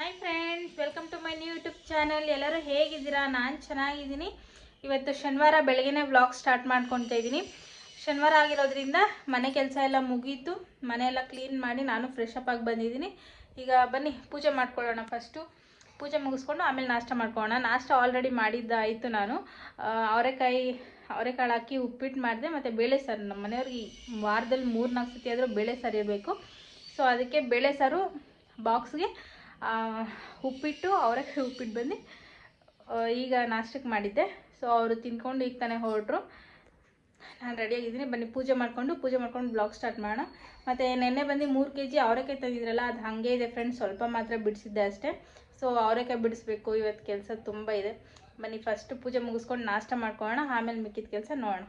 Hi friends welcome to my new YouTube channel ಎಲ್ಲರೂ ಹೇಗಿದ್ದೀರಾ? ನಾನು ಚೆನ್ನಾಗಿದ್ದೀನಿ. ಇವತ್ತು ಶನಿವಾರ ಬೆಳಗ್ಗೆನೇ ವ್ಲಾಗ್ ಸ್ಟಾರ್ಟ್ ಮಾಡ್ಕೊತಾ ಇದ್ದೀನಿ. ಶನಿವಾರ ಆಗಿರೋದ್ರಿಂದ ಮನೆ ಕೆಲಸ ಎಲ್ಲ ಮುಗೀತು. ಮನೆ ಎಲ್ಲ ಕ್ಲೀನ್ ಮಾಡಿ ನಾನು ಫ್ರೆಶ್ ಆಗಿ ಬಂದಿದ್ದೀನಿ. ಈಗ ಬನ್ನಿ, ಪೂಜೆ ಮಾಡ್ಕೊಳ್ಳೋಣ ಫಸ್ಟು ಪೂಜೆ ಮುಗಿಸ್ಕೊಂಡು ಆಮೇಲೆ ನಾಷ್ಟ ಮಾಡ್ಕೊಳ್ಳೋಣ. ನಾಷ್ಟ ಆಲ್ರೆಡಿ ಮಾಡಿದ್ದಾಯಿತು ನಾನು. ಅವರೆಕಾಯಿ, ಅವರೆಕಾಳು ಹಾಕಿ ಉಪ್ಪಿಟ್ಟು ಮಾಡಿದೆ. ಮತ್ತು ಬೇಳೆ ಸಾರು. ನಮ್ಮ ಮನೆಯವ್ರಿಗೆ ವಾರದಲ್ಲಿ ಮೂರು ನಾಲ್ಕು ಸತಿ ಆದರೂ ಬೇಳೆ ಸಾರು ಇರಬೇಕು. ಸೊ ಅದಕ್ಕೆ ಬೇಳೆ ಸಾರು ಬಾಕ್ಸ್ಗೆ ಉಪ್ಪಿಟ್ಟು, ಅವರೆಕಾಯಿ ಉಪ್ಪಿಟ್ಟು ಬಂದು ಈಗ ನಾಷ್ಟಕ್ಕೆ ಮಾಡಿದ್ದೆ. ಸೊ ಅವರು ತಿನ್ಕೊಂಡು ಈಗ ತಾನೇ ಹೊರಟ್ರು. ನಾನು ರೆಡಿಯಾಗಿದ್ದೀನಿ ಬನ್ನಿ, ಪೂಜೆ ಮಾಡಿಕೊಂಡು, ಪೂಜೆ ಮಾಡ್ಕೊಂಡು ಬ್ಲಾಗ್ ಸ್ಟಾರ್ಟ್ ಮಾಡೋಣ. ಮತ್ತು ನೆನ್ನೆ ಬಂದು ಮೂರು ಕೆ ಜಿ ಅವರೆಕಾಯಿ ತಂದಿದ್ರಲ್ಲ, ಅದು ಹಾಗೆ ಇದೆ ಫ್ರೆಂಡ್ಸ್ ಸ್ವಲ್ಪ ಮಾತ್ರ ಬಿಡಿಸಿದ್ದೆ ಅಷ್ಟೇ. ಸೊ ಅವರೆಕಾಯಿ ಬಿಡಿಸ್ಬೇಕು. ಇವತ್ತು ಕೆಲಸ ತುಂಬ ಇದೆ. ಬನ್ನಿ ಫಸ್ಟ್ ಪೂಜೆ ಮುಗಿಸ್ಕೊಂಡು ನಾಷ್ಟ ಮಾಡ್ಕೊಳ್ಳೋಣ. ಆಮೇಲೆ ಮಿಕ್ಕಿದ ಕೆಲಸ ನೋಡೋಣ.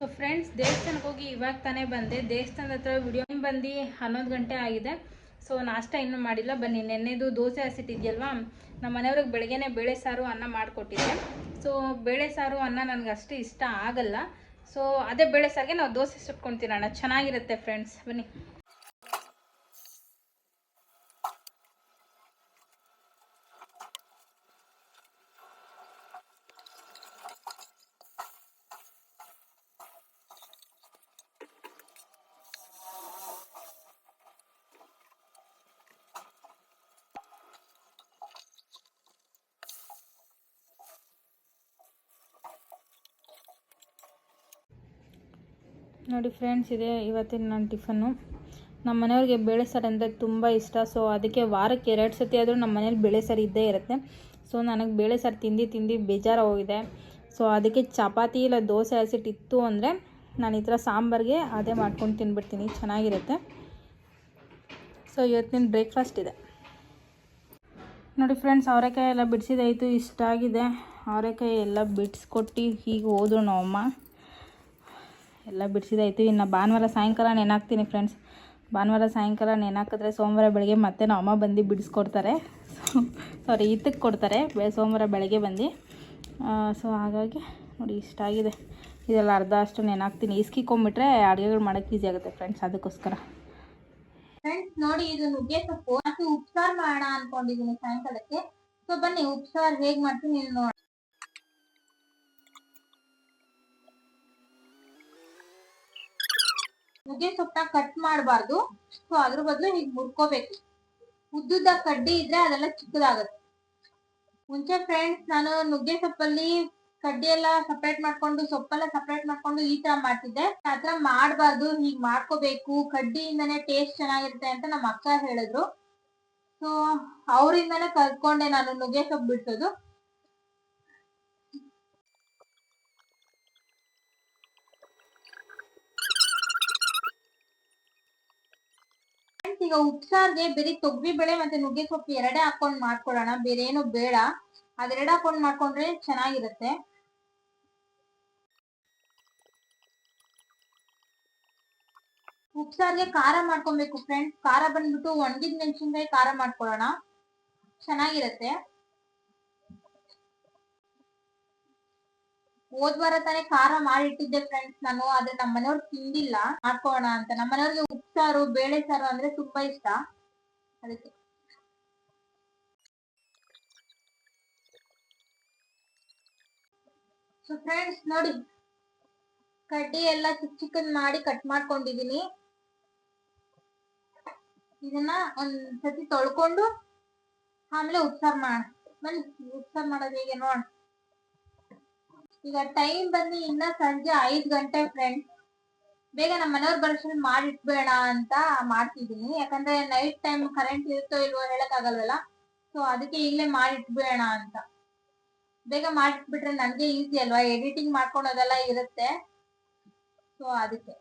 ಸೊ ಫ್ರೆಂಡ್ಸ್ ದೇವಸ್ಥಾನಕ್ಕೆ ಹೋಗಿ ಇವಾಗ ತಾನೇ ಬಂದೆ. ದೇವಸ್ಥಾನದ ಹತ್ರ ವಿಡಿಯೋ ಬಂದು ಹನ್ನೊಂದು ಗಂಟೆ ಆಗಿದೆ. ಸೊ ನಾಷ್ಟ ಇನ್ನೂ ಮಾಡಿಲ್ಲ. ಬನ್ನಿ, ನೆನ್ನೆದು ದೋಸೆ ಹಸಿಟ್ಟಿದ್ಯಲ್ವಾ? ನಮ್ಮ ಮನೆಯವ್ರಿಗೆ ಬೆಳಗ್ಗೆನೆ ಬೇಳೆ ಸಾರು ಅನ್ನ ಮಾಡಿಕೊಟ್ಟಿದ್ದೆ. ಸೊ ಬೇಳೆ ಸಾರು ಅನ್ನ ನನಗೆ ಅಷ್ಟು ಇಷ್ಟ ಆಗಲ್ಲ. ಸೊ ಅದೇ ಬೇಳೆ ಸಾರಿಗೆ ನಾವು ದೋಸೆ ಸುಟ್ಕೊಂಡು ತಿನ್ನೋಣ ಚೆನ್ನಾಗಿರುತ್ತೆ ಫ್ರೆಂಡ್ಸ್ ಬನ್ನಿ. ನೋಡಿ ಫ್ರೆಂಡ್ಸ್, ಇದೆ ಇವತ್ತಿನ ನನ್ನ ಟಿಫನ್ನು. ನಮ್ಮ ಮನೆಯವ್ರಿಗೆ ಬೇಳೆ ಸಾರು ಅಂದರೆ ತುಂಬ ಇಷ್ಟ. ಸೊ ಅದಕ್ಕೆ ವಾರಕ್ಕೆ ಎರಡು ಸತಿ ಆದರೂ ನಮ್ಮ ಮನೇಲಿ ಬೇಳೆ ಸಾರು ಇದ್ದೇ ಇರುತ್ತೆ. ಸೊ ನನಗೆ ಬೇಳೆ ಸಾರು ತಿಂದು ತಿಂದು ಬೇಜಾರು ಹೋಗಿದೆ. ಸೊ ಅದಕ್ಕೆ ಚಪಾತಿ ಇಲ್ಲ, ದೋಸೆ ಹಸಿಟ್ಟಿತ್ತು ಅಂದರೆ ನಾನು ಈ ಥರ ಸಾಂಬಾರಿಗೆ ಅದೇ ಮಾಡ್ಕೊಂಡು ತಿನ್ಬಿಡ್ತೀನಿ ಚೆನ್ನಾಗಿರುತ್ತೆ. ಸೊ ಇವತ್ತಿನ ಬ್ರೇಕ್ಫಾಸ್ಟ್ ಇದೆ. ನೋಡಿ ಫ್ರೆಂಡ್ಸ್ ಅವರೆಕಾಯಿ ಎಲ್ಲ ಬಿಡಿಸಿದಾಯಿತು, ಇಷ್ಟ ಆಗಿದೆ. ಅವರೆಕಾಯಿ ಎಲ್ಲ ಬಿಡಿಸ್ಕೊಟ್ಟು ಹೀಗೆ ಹೋದ್ರು ನಮ್ಮಮ್ಮ. ಎಲ್ಲ ಬಿಡಿಸಿದಾಯ್ತು. ಇನ್ನು ಭಾನುವಾರ ಸಾಯಂಕಾಲ ನೆನಾಕ್ತೀನಿ ಫ್ರೆಂಡ್ಸ್ ಭಾನುವಾರ ಸಾಯಂಕಾಲ ನೆನಾಕಿದ್ರೆ ಸೋಮವಾರ ಬೆಳಗ್ಗೆ ಮತ್ತೆ ನಮ್ಮ ಅಮ್ಮ ಬಂದು ಬಿಡಿಸ್ಕೊಡ್ತಾರೆ. ಸಾರಿ ಈತಕ್ಕೆ ಕೊಡ್ತಾರೆ. ಬೆ, ಸೋಮವಾರ ಬೆಳಗ್ಗೆ ಬಂದು. ಸೊ ಹಾಗಾಗಿ ನೋಡಿ ಇಷ್ಟ ಆಗಿದೆ. ಇದೆಲ್ಲ ಅರ್ಧ ಅಷ್ಟು ನೆನಾಕ್ತೀನಿ ಇಸ್ಕಿಕೊಂಬಿಟ್ರೆ ಅಡುಗೆಗಳು ಮಾಡೋಕ್ಕೆ ಈಸಿ ಆಗುತ್ತೆ ಫ್ರೆಂಡ್ಸ್ ಅದಕ್ಕೋಸ್ಕರ. ಫ್ರೆಂಡ್ಸ್ ನೋಡಿ ಇದು ನುಗ್ಗೆ ಸೊಪ್ಪು. ಮತ್ತೆ ಉಪ್ಸಾರು ಮಾಡೋಣ ಅನ್ಕೊಂಡಿದ್ದೀನಿ ಸಾಯಂಕಾಲಕ್ಕೆ. ಸೊ ಬನ್ನಿ, ಉಪ್ಸಾರು ಹೇಗೆ ಮಾಡ್ತೀನಿ ನೋಡಿ ನುಗ್ಗೆ ಸೊಪ್ಪನ್ನ ಕಟ್ ಮಾಡಬಾರ್ದು. ಸೊ ಅದ್ರ ಬದಲು ಹೀಗ್ ಮುರ್ಕೋಬೇಕು ಉದ್ದುದ್ದ ಕಡ್ಡಿ ಇದ್ರೆ ಅದೆಲ್ಲ ಚಿಕ್ಕದಾಗತ್ತೆ. ಮುಂಚೆ ಫ್ರೆಂಡ್ಸ್ ನಾನು ನುಗ್ಗೆ ಸೊಪ್ಪಲ್ಲಿ ಕಡ್ಡಿ ಎಲ್ಲ ಸಪ್ರೇಟ್ ಮಾಡ್ಕೊಂಡು, ಸೊಪ್ಪೆಲ್ಲ ಸಪ್ರೇಟ್ ಮಾಡ್ಕೊಂಡು ಈ ತರ ಮಾಡ್ತಿದ್ದೆ. ಆತರ ಮಾಡ್ಬಾರ್ದು, ಹೀಗ್ ಮಾಡ್ಕೋಬೇಕು. ಕಡ್ಡಿಯಿಂದನೇ ಟೇಸ್ಟ್ ಚೆನ್ನಾಗಿರುತ್ತೆ ಅಂತ ನಮ್ಮ ಅಕ್ಕ ಹೇಳಿದ್ರು. ಸೊ ಅವರಿಂದಾನೇ ಕಲ್ತ್ಕೊಂಡೆ ನಾನು ನುಗ್ಗೆ ಸೊಪ್ಪು ಬಿಡ್ಸೋದು. Friends, ಈಗ ಉಪ್ಸಾರ್ಗೆ ಬರೀ ತೊಗರಿ ಬೇಳೆ ಮತ್ತೆ ನುಗ್ಗೆ ಸೊಪ್ಪು ಎರಡೇ ಹಾಕೊಂಡ್ ಮಾಡ್ಕೊಳ್ಳೋಣ. ಬೇರೆ ಏನು ಬೇಡ. ಅದೆರಡು ಹಾಕೊಂಡ್ ಮಾಡ್ಕೊಂಡ್ರೆ ಚೆನ್ನಾಗಿರುತ್ತೆ. ಉಪ್ಸಾರ್ಗೆ ಖಾರ ಮಾಡ್ಕೊಬೇಕು ಫ್ರೆಂಡ್ಸ್ ಖಾರ ಬಂದ್ಬಿಟ್ಟು ಒಣಗಿದ ಮೆಣಸಿನ್ಕಾಯಿ ಖಾರ ಮಾಡ್ಕೊಳ್ಳೋಣ. ಚೆನ್ನಾಗಿರತ್ತೆ. ಹೋದ್ ವಾರ ತಾನೇ ಖಾರ ಮಾಡಿಟ್ಟಿದ್ದೆ ಫ್ರೆಂಡ್ಸ್ ನಾನು, ಆದ್ರೆ ನಮ್ಮ ಮನೆಯವ್ರು ತಿಂದಿಲ್ಲ. ಹಾಕೋಣ ಅಂತ. ನಮ್ಮ ಮನೆಯವ್ರಿಗೆ ಉಪ್ಸಾರು ಬೇಳೆ ಸಾರು ಅಂದ್ರೆ ತುಂಬಾ ಇಷ್ಟ. ಅದಕ್ಕೆ. ಸೊ ಫ್ರೆಂಡ್ಸ್ ನೋಡಿ. ಕಡ್ಡಿ ಎಲ್ಲ ಚಿಕ್ಕ ಚಿಕ್ಕನ್ ಮಾಡಿ ಕಟ್ ಮಾಡ್ಕೊಂಡಿದೀನಿ ಇದನ್ನ ಒಂದ್ ಸತಿ ತೊಳ್ಕೊಂಡು ಆಮೇಲೆ ಉಪ್ಸಾರ್ ಮಾಡ ಬನ್ನಿ ಉಪ್ಸಾರ್ ಮಾಡೋದು ಹೇಗೆ ನೋಡ ಈಗ ಟೈಮ್ ಬಂದು ಇನ್ನ ಸಂಜೆ ಐದ್ ಗಂಟೆ ಫ್ರೆಂಡ್ಸ್ ಬೇಗ ನಮ್ಮ ಮನೆಯವ್ರ ಬರೋಷ್ಟ್ರಲ್ಲಿ ಮಾಡಿಟ್ಬೇಡ ಅಂತ ಮಾಡ್ತಿದೀನಿ ಯಾಕಂದ್ರೆ ನೈಟ್ ಟೈಮ್ ಕರೆಂಟ್ ಇರುತ್ತೋ ಇಲ್ವೋ ಹೇಳಕ್ ಆಗಲ್ವಲ್ಲ ಸೊ ಅದಕ್ಕೆ ಇಲ್ಲೇ ಮಾಡಿಟ್ಬೇಡ ಅಂತ. ಬೇಗ ಮಾಡಿಟ್ಬಿಟ್ರೆ ನನ್ಗೆ ಈಸಿ ಅಲ್ವಾ? ಎಡಿಟಿಂಗ್ ಮಾಡ್ಕೊಳೋದೆಲ್ಲ ಇರುತ್ತೆ. ಸೊ ಅದಕ್ಕೆ.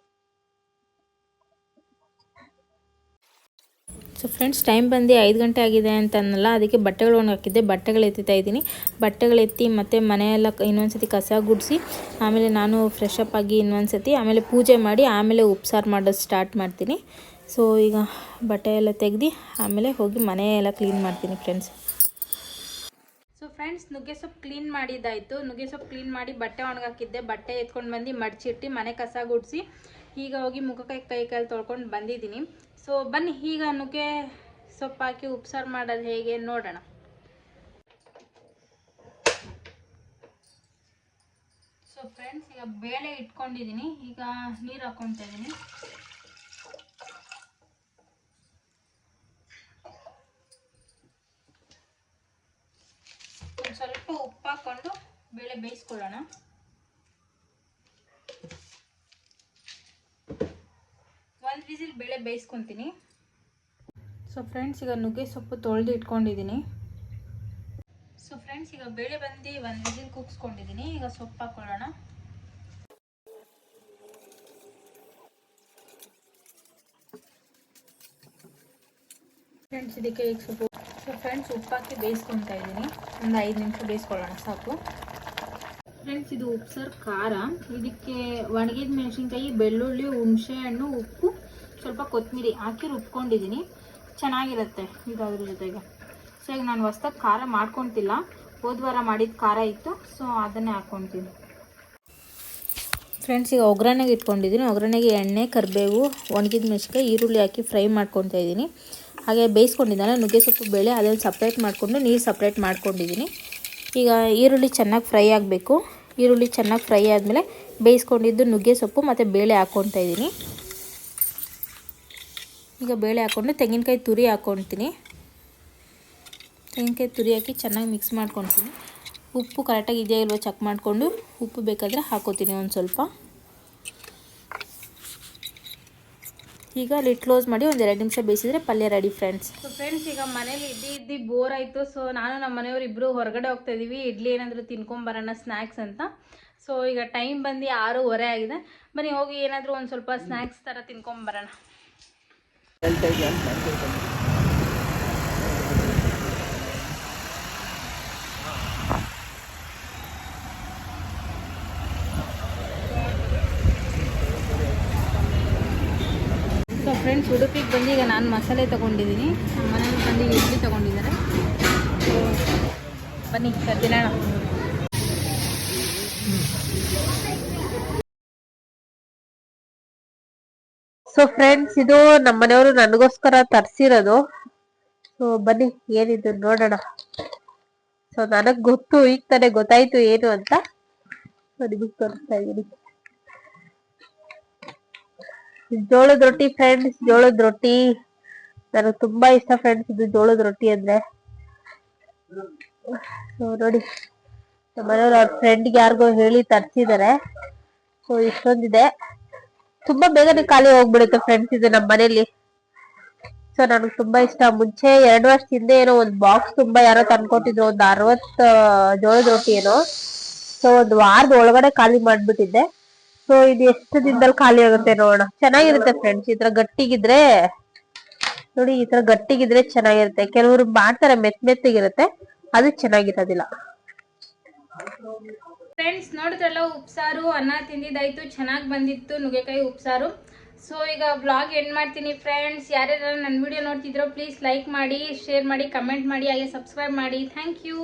ಸೊ ಫ್ರೆಂಡ್ಸ್ ಟೈಮ್ ಬಂದು ಐದು ಗಂಟೆ ಆಗಿದೆ ಅಂತ ಅದಕ್ಕೆ ಬಟ್ಟೆಗಳು ಒಣಗಾಕಿದ್ದೆ ಬಟ್ಟೆಗಳು ಎತ್ತಿತಾ ಇದ್ದೀನಿ. ಬಟ್ಟೆಗಳು ಎತ್ತಿ ಮತ್ತು ಮನೆಯೆಲ್ಲ ಇನ್ನೊಂದು ಸತಿ ಕಸ ಗುಡಿಸಿ, ಆಮೇಲೆ ನಾನು ಫ್ರೆಶ್ ಅಪ್ ಆಗಿ ಇನ್ನೊಂದು ಸತಿ ಆಮೇಲೆ ಪೂಜೆ ಮಾಡಿ, ಆಮೇಲೆ ಉಪ್ಸಾರು ಮಾಡೋದು ಸ್ಟಾರ್ಟ್ ಮಾಡ್ತೀನಿ. ಸೊ ಈಗ ಬಟ್ಟೆ ಎಲ್ಲ ತೆಗ್ದು, ಆಮೇಲೆ ಹೋಗಿ ಮನೆಯೆಲ್ಲ ಕ್ಲೀನ್ ಮಾಡ್ತೀನಿ ಫ್ರೆಂಡ್ಸ್ ಸೊ ಫ್ರೆಂಡ್ಸ್ ನುಗ್ಗೆ ಸೊಪ್ಪು ಕ್ಲೀನ್ ಮಾಡಿದ್ದಾಯಿತು. ನುಗ್ಗೆ ಸೊಪ್ಪು ಕ್ಲೀನ್ ಮಾಡಿ ಬಟ್ಟೆ ಒಣಗಾಕಿದ್ದೆ ಬಟ್ಟೆ ಎತ್ಕೊಂಡು ಬಂದು ಮಡ್ಚಿಟ್ಟು ಮನೆ ಕಸ ಗುಡಿಸಿ, ಈಗ ಹೋಗಿ ಮುಖಕ್ಕೆ ಕೈ ಕೈ ಕಾಲು ತೊಳ್ಕೊಂಡು ಬಂದಿದ್ದೀನಿ. ಸೊ ಬನ್ನಿ, ಈಗ ನುಗ್ಗೆ ಸೊಪ್ಪು ಹಾಕಿ ಉಪ್ಸಾರು ಮಾಡೋದು ಹೇಗೆ ನೋಡೋಣ. ಸೊ ಫ್ರೆಂಡ್ಸ್ ಈಗ ಬೇಳೆ ಇಟ್ಕೊಂಡಿದ್ದೀನಿ. ಈಗ ನೀರು ಹಾಕ್ಕೊತಾ ಇದ್ದೀನಿ. ಸ್ವಲ್ಪ ಉಪ್ಪು ಹಾಕ್ಕೊಂಡು ಬೇಳೆ ಬೇಯಿಸ್ಕೊಳ್ಳೋಣ ಒಂದು ವಿಸಿಲ್ ಬೇಳೆ ಬೇಯಿಸ್ಕೊತೀನಿ. ಸೊ ಫ್ರೆಂಡ್ಸ್ ಈಗ ನುಗ್ಗೆ ಸೊಪ್ಪು ತೊಳೆದು ಇಟ್ಕೊಂಡಿದ್ದೀನಿ. ಸೊ ಫ್ರೆಂಡ್ಸ್ ಈಗ ಬೇಳೆ ಬಂದು ಒಂದು ವಿಸಿಲ್ ಕುಗ್ಸ್ಕೊಂಡಿದ್ದೀನಿ. ಈಗ ಸೊಪ್ಪು ಹಾಕ್ಕೊಳ್ಳೋಣ ಫ್ರೆಂಡ್ಸ್ ಇದಕ್ಕೆ ಈಗ ಸೊಪ್ಪು ಸೊ ಫ್ರೆಂಡ್ಸ್ ಉಪ್ಪು ಹಾಕಿ ಬೇಯಿಸ್ಕೊತಾ ಇದ್ದೀನಿ. ಒಂದು ಐದು ನಿಮಿಷ ಬೇಯಿಸ್ಕೊಳ್ಳೋಣ, ಸಾಕು. ಫ್ರೆಂಡ್ಸ್ ಇದು ಉಪ್ಸರ್ ಖಾರ. ಇದಕ್ಕೆ ಒಣಗಿದ ಮೆಣಸಿನ್ಕಾಯಿ, ಬೆಳ್ಳುಳ್ಳಿ, ಹುಣಸೆ ಹಣ್ಣು, ಉಪ್ಪು ಸ್ವಲ್ಪ ಕೊತ್ತಂಬರಿ ಹಾಕಿ ರುಬ್ಕೊಂಡಿದ್ದೀನಿ. ಚೆನ್ನಾಗಿರುತ್ತೆ ಇದಾದ್ರ ಜೊತೆಗೆ. ಸೊ ಈಗ ನಾನು ಹೊಸ್ದಾಗಿ ಖಾರ ಮಾಡ್ಕೊತಿಲ್ಲ. ಹೋದ ವಾರ ಮಾಡಿದ ಖಾರ ಇತ್ತು. ಸೊ ಅದನ್ನೇ ಹಾಕ್ಕೊತೀನಿ ಫ್ರೆಂಡ್ಸ್ ಈಗ ಒಗ್ಗರಣೆಗೆ ಇಟ್ಕೊಂಡಿದ್ದೀನಿ ಒಗ್ಗರಣೆಗೆ ಎಣ್ಣೆ, ಕರಿಬೇವು, ಒಣಗಿದ ಮೆಣಸಿಕಾಯಿ ಈರುಳ್ಳಿ ಹಾಕಿ ಫ್ರೈ ಮಾಡ್ಕೊತಾ ಇದ್ದೀನಿ ಹಾಗೆ ಬೇಯಿಸ್ಕೊಂಡಿದ್ದಾನೆ. ನುಗ್ಗೆ ಸೊಪ್ಪು, ಬೇಳೆ ಅದನ್ನು ಸಪ್ರೇಟ್ ಮಾಡಿಕೊಂಡು ನೀರು ಸಪ್ರೇಟ್ ಮಾಡ್ಕೊಂಡಿದ್ದೀನಿ ಈಗ ಈರುಳ್ಳಿ ಚೆನ್ನಾಗಿ ಫ್ರೈ ಆಗಬೇಕು. ಈರುಳ್ಳಿ ಚೆನ್ನಾಗಿ ಫ್ರೈ ಆದಮೇಲೆ ಬೇಯಿಸ್ಕೊಂಡಿದ್ದು ನುಗ್ಗೆ ಸೊಪ್ಪು ಮತ್ತು ಬೇಳೆ ಹಾಕ್ಕೊತಾ ಇದ್ದೀನಿ ಈಗ ಬೇಳೆ ಹಾಕ್ಕೊಂಡು ತೆಂಗಿನಕಾಯಿ ತುರಿ ಹಾಕ್ಕೊಳ್ತೀನಿ ತೆಂಗಿನಕಾಯಿ ತುರಿ ಹಾಕಿ ಚೆನ್ನಾಗಿ ಮಿಕ್ಸ್ ಮಾಡ್ಕೊತೀನಿ ಉಪ್ಪು ಕರೆಕ್ಟಾಗಿ ಇದೆಯಾ ಇಲ್ವೋ ಚೆಕ್ ಮಾಡಿಕೊಂಡು ಉಪ್ಪು ಬೇಕಾದರೆ ಹಾಕೋತೀನಿ ಒಂದು ಸ್ವಲ್ಪ. ಈಗ ಲಿಟ್ ಕ್ಲೋಸ್ ಮಾಡಿ ಒಂದು ಎರಡು ನಿಮಿಷ ಬೇಯಿಸಿದ್ರೆ ಪಲ್ಯ ರೆಡಿ ಫ್ರೆಂಡ್ಸ್ ಸೊ ಫ್ರೆಂಡ್ಸ್ ಈಗ ಮನೇಲಿ ಇದ್ದು ಇದ್ದು ಬೋರ್ ಆಯಿತು. ಸೊ ನಾನು ನಮ್ಮ ಮನೆಯವ್ರು ಇಬ್ಬರು ಹೊರಗಡೆ ಹೋಗ್ತಾ ಇದ್ದೀವಿ ಇಡ್ಲಿ ಏನಾದರೂ ತಿನ್ಕೊಂಬರೋಣ ಸ್ನ್ಯಾಕ್ಸ್ ಅಂತ. ಸೊ ಈಗ ಟೈಮ್ ಬಂದು ಆರೂವರೆ ಆಗಿದೆ. ಬನ್ನಿ ಹೋಗಿ ಏನಾದರೂ ಒಂದು ಸ್ವಲ್ಪ ಸ್ನ್ಯಾಕ್ಸ್ ಥರ ತಿನ್ಕೊಂಬರೋಣ ಸೊ ಫ್ರೆಂಡ್ಸ್ ಉಡುಪಿಗೆ ಬಂದು ಈಗ ನಾನು ಮಸಾಲೆ ತೊಗೊಂಡಿದ್ದೀನಿ. ನಮ್ಮ ಮನೆಯಲ್ಲಿ ಬಂದು ಇಡ್ಲಿ ತಗೊಂಡಿದ್ದಾರೆ. ಬನ್ನಿ ತಿನ್ನೋಣ ಸೊ ಫ್ರೆಂಡ್ಸ್ ಇದು ನಮ್ಮ ಮನೆಯವರು ನನಗೋಸ್ಕರ ತರ್ಸಿರೋದು. ಸೊ ಬನ್ನಿ, ಏನಿದು ನೋಡೋಣ. ಸೊ ನನಗ್ ಗೊತ್ತು, ಈಗ ತಾನೇ ಗೊತ್ತಾಯ್ತು ಏನು ಅಂತ. ತೋರಿಸ್ತಾ ಇದ್ದೀನಿ. ಜೋಳದ ರೊಟ್ಟಿ ಫ್ರೆಂಡ್ಸ್ ಜೋಳದ ರೊಟ್ಟಿ. ನನಗೆ ತುಂಬಾ ಇಷ್ಟ ಫ್ರೆಂಡ್ಸ್ ಇದು ಜೋಳದ ರೊಟ್ಟಿ ಅಂದ್ರೆ. ನೋಡಿ, ನಮ್ಮ ಮನೆಯವ್ರು ಅವ್ರ ಫ್ರೆಂಡ್ಗೆ ಯಾರಿಗೋ ಹೇಳಿ ತರ್ಸಿದಾರೆ ಸೊ ಇಷ್ಟೊಂದಿದೆ. ತುಂಬಾ ಬೇಗನೆ ಖಾಲಿ ಹೋಗ್ಬಿಡುತ್ತೆ ಫ್ರೆಂಡ್ಸ್ ಇದು ನಮ್ಮ ಮನೇಲಿ. ಸೊ ನನಗೆ ತುಂಬಾ ಇಷ್ಟ. ಮುಂಚೆ ಎರಡು ವರ್ಷ ಹಿಂದೆ ಏನೋ ಒಂದ್ ಬಾಕ್ಸ್ ತುಂಬಾ ಯಾರೋ ತಂದ್ಕೊಟ್ಟಿದ್ರು ಒಂದ್ ಅರವತ್ ಜೋಳದ ರೊಟ್ಟಿ ಏನೋ. ಸೊ ಒಂದ್ ವಾರದ ಒಳಗಡೆ ಖಾಲಿ ಮಾಡ್ಬಿಟ್ಟಿದ್ದೆ. ಸೊ ಇದು ಎಷ್ಟು ದಿನದಲ್ಲಿ ಖಾಲಿ ಆಗುತ್ತೆ ನೋಡೋಣ. ಚೆನ್ನಾಗಿರುತ್ತೆ ಫ್ರೆಂಡ್ಸ್ ಈ ತರ ಗಟ್ಟಿಗಿದ್ರೆ ನೋಡಿ ಈ ತರ ಗಟ್ಟಿಗಿದ್ರೆ ಚೆನ್ನಾಗಿರುತ್ತೆ. ಕೆಲವರು ಮಾಡ್ತಾರೆ ಮೆತ್ ಮೆತ್ತಗಿರುತ್ತೆ. ಅದು ಚೆನ್ನಾಗಿರೋದಿಲ್ಲ. ಫ್ರೆಂಡ್ಸ್ ನೋಡಿದ್ರಲ್ಲ, ಉಪ್ಸಾರು, ಅನ್ನ ತಿಂದಿದ್ದಾಯಿತು, ಚೆನ್ನಾಗಿ ಬಂದಿತ್ತು ನುಗ್ಗೆಕಾಯಿ ಉಪ್ಸಾರು. ಸೊ ಈಗ ಬ್ಲಾಗ್ ಎಂಡ್ ಮಾಡ್ತೀನಿ ಫ್ರೆಂಡ್ಸ್ ಯಾರ್ಯಾರು ನನ್ನ ವಿಡಿಯೋ ನೋಡ್ತಿದ್ರೋ ಪ್ಲೀಸ್ ಲೈಕ್ ಮಾಡಿ ಶೇರ್ ಮಾಡಿ ಕಮೆಂಟ್ ಮಾಡಿ, ಹಾಗೆ ಸಬ್ಸ್ಕ್ರೈಬ್ ಮಾಡಿ. Thank you